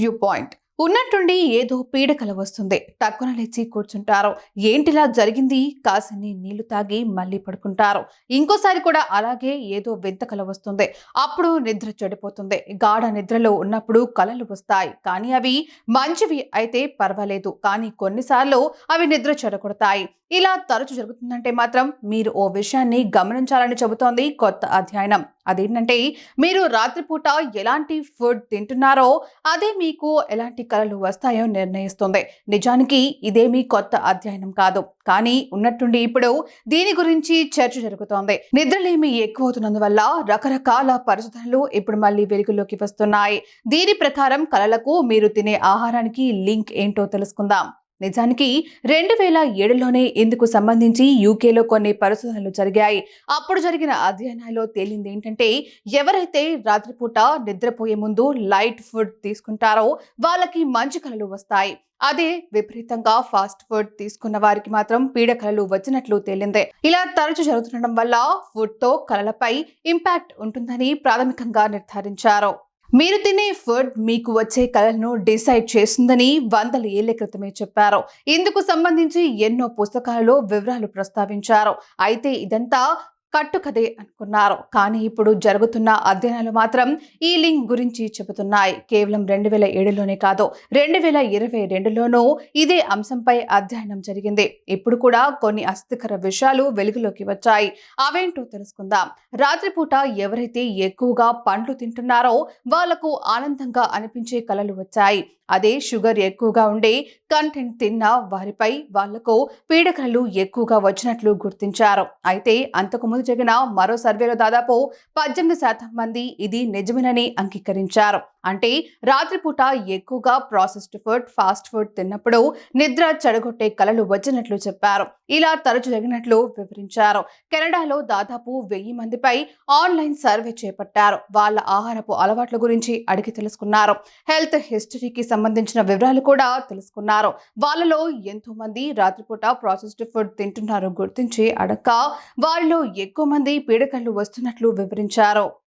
View point. ఉన్నట్టుండి ఏదో పీడకల వస్తుంది. టక్కున లేచి కూర్చుంటారు. ఏంటిలా జరిగింది? కాసిని నీళ్ళు తాగి మళ్ళీ పడుకుంటారు. ఇంకోసారి కూడా అలాగే ఏదో వింత కల వస్తుంది. అప్పుడు నిద్ర చెడిపోతుంది. గాఢ నిద్రలో ఉన్నప్పుడు కలలు వస్తాయి. కానీ అవి మంచివి అయితే పర్వాలేదు. కానీ కొన్నిసార్లు అవి నిద్ర చెడగొడతాయి. ఇలా తరచు జరుగుతుందంటే మాత్రం మీరు ఓ విషయాన్ని గమనించాలని చెబుతోంది కొత్త అధ్యయనం. అదేంటంటే మీరు రాత్రిపూట ఎలాంటి ఫుడ్ తింటున్నారో అదే మీకు ఎలాంటి కళలు వస్తాయో నిర్ణయిస్తుంది. నిజానికి ఇదేమీ కొత్త అధ్యయనం కాదు. కానీ ఉన్నట్టుండి ఇప్పుడు దీని గురించి చర్చ జరుగుతోంది. నిద్రలేమి ఎక్కువవుతున్నందువల్ల రకరకాల పరిశోధనలు ఇప్పుడు మళ్ళీ వెలుగులోకి వస్తున్నాయి. దీని ప్రకారం కళలకు మీరు తినే ఆహారానికి లింక్ ఏంటో తెలుసుకుందాం. నిజానికి రెండు వేల ఏడులోనే ఇందుకు సంబంధించి యూకేలో కొన్ని పరిశోధనలు జరిగాయి. అప్పుడు జరిగిన అధ్యయనాల్లో తేలింది ఏంటంటే ఎవరైతే రాత్రిపూట నిద్రపోయే ముందు లైట్ ఫుడ్ తీసుకుంటారో వాళ్ళకి మంచి కళలు వస్తాయి. అదే విపరీతంగా ఫాస్ట్ ఫుడ్ తీసుకున్న వారికి మాత్రం పీడకలలు వచ్చినట్లు తేలిందే. ఇలా తరచు జరుగుతుండడం వల్ల ఫుడ్తో కళలపై కలలపై ఇంపాక్ట్ ఉంటుందని ప్రాథమికంగా నిర్ధారించారు. మీరు తినే ఫుడ్ మీకు వచ్చే కళలను డిసైడ్ చేస్తుందని వందల ఏళ్ళ క్రితమే చెప్పారు. ఇందుకు సంబంధించి ఎన్నో పుస్తకాలలో వివరాలు ప్రస్తావించారు. అయితే ఇదంతా కట్టుకదే అనుకున్నారు. కానీ ఇప్పుడు జరుగుతున్న అధ్యయనాలు మాత్రం ఈ లింక్ గురించి చెబుతున్నాయి. కేవలం రెండు వేల ఏడులోనే కాదు రెండు వేల ఇరవై రెండులోనూ ఇదే అంశంపై అధ్యయనం జరిగింది. ఇప్పుడు కూడా కొన్ని అస్థికర విషయాలు వెలుగులోకి వచ్చాయి. అవేంటో తెలుసుకుందాం. రాత్రిపూట ఎవరైతే ఎక్కువగా పండ్లు తింటున్నారో వాళ్ళకు ఆనందంగా అనిపించే కలలు వచ్చాయి. అదే షుగర్ ఎక్కువగా ఉండే కంటెంట్ తిన్న వారిపై వాళ్ళకు పీడకలలు ఎక్కువగా వచ్చినట్లు గుర్తించారు. అయితే అంతకు ముందు జరిగిన మరో సర్వేలో దాదాపు పద్దెనిమిది శాతం మంది ఇది నిజమేనని అంగీకరించారు. అంటే రాత్రిపూట ఎక్కువగా ప్రాసెస్డ్ ఫుడ్ ఫాస్ట్ ఫుడ్ తిన్నప్పుడు నిద్ర చెడగొట్టే కలలు వచ్చినట్లు చెప్పారు. ఇలా తరచు జరిగినట్లు వివరించారు. కెనడాలో దాదాపు వెయ్యి మందిపై ఆన్లైన్ సర్వే చేపట్టారు. వాళ్ళ ఆహారపు అలవాట్ల గురించి అడిగి తెలుసుకున్నారు. హెల్త్ హిస్టరీకి సంబంధించిన వివరాలు కూడా తెలుసుకున్నారు. వాళ్ళలో ఎంతో మంది రాత్రిపూట ప్రాసెస్డ్ ఫుడ్ తింటున్నారు గుర్తించి అడక్క. వారిలో ఎక్కువ మంది పీడకలు వస్తున్నట్లు వివరించారు.